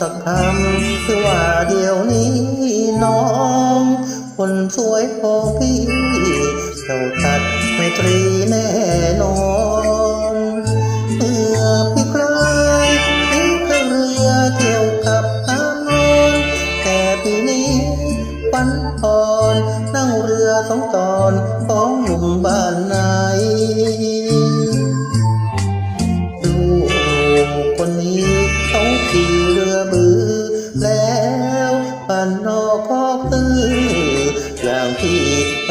สักคำคือว่าเดี๋ยวนี้น้อง คนสวยพอพี่เจ้าตัดไม่ตรีแน่นอนเมื่อพี่คลายทิ้งเครือเรือเที่ยวกับน้ำนอนแต่ปีนี้ปันอ่อนนั่งเรือสองตอนของหนุ่มบ้าน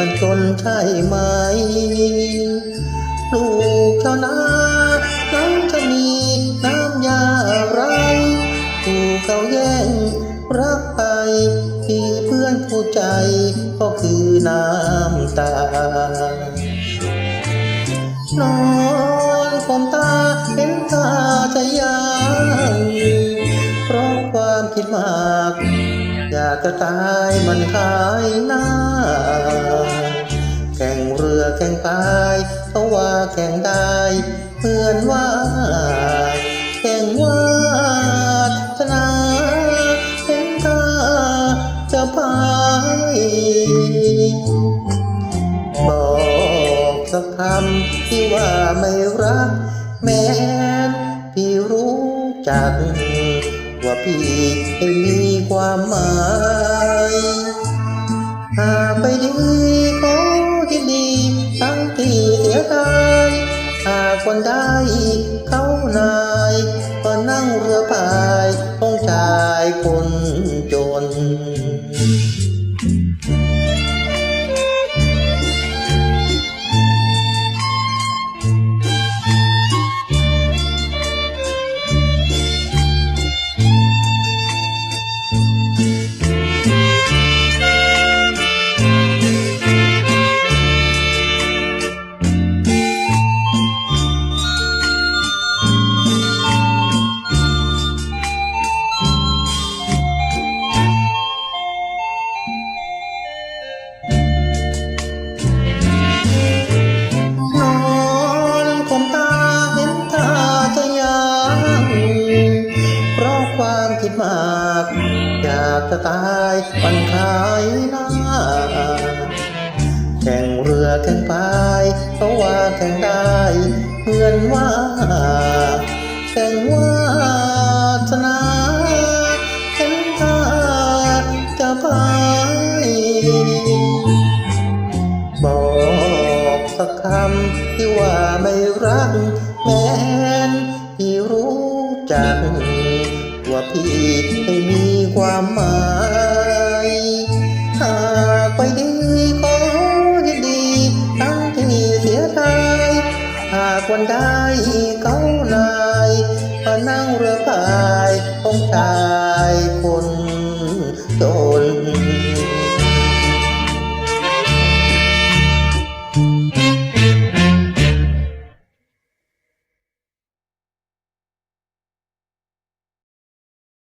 มันจนใช่ไหม ลูกชานาน้ำจะมีน้ำยาอะไรถูกเขาแย่งรักไปที่เพื่อนผู้ใจก็คือน้ำตา นอนคมตาเห็นตาจะยางเพราะความคิดมาก จะตายมันขายหน้า แข่งเรือแข่งตายเพราะว่าแข่งได้เพื่อนว่า แข่งว่าชนะเห็นตาจะพายบอกสักคำที่ว่าไม่รักแม้พี่รู้จัก ให้มีความหมายหากไปดีขอที่ดี ทั้งที่เสียดายหากคนได้เขานา มากอยากจะตายปันขายหน้า แข่งเรือแข่งพายเพราะว่าแข่งได้เพื่อนว่าแข่งว่าชนะเห็นตาจะพายบอกสักคำที่ว่าไม่รักแม้นที่รู้จัก ผิดไม่มีความหมายหากไปดีขอจะดีตั้งที่นี่เสียทายหากวันได้เขานายมานั่งเรือพายต้องตายคนจน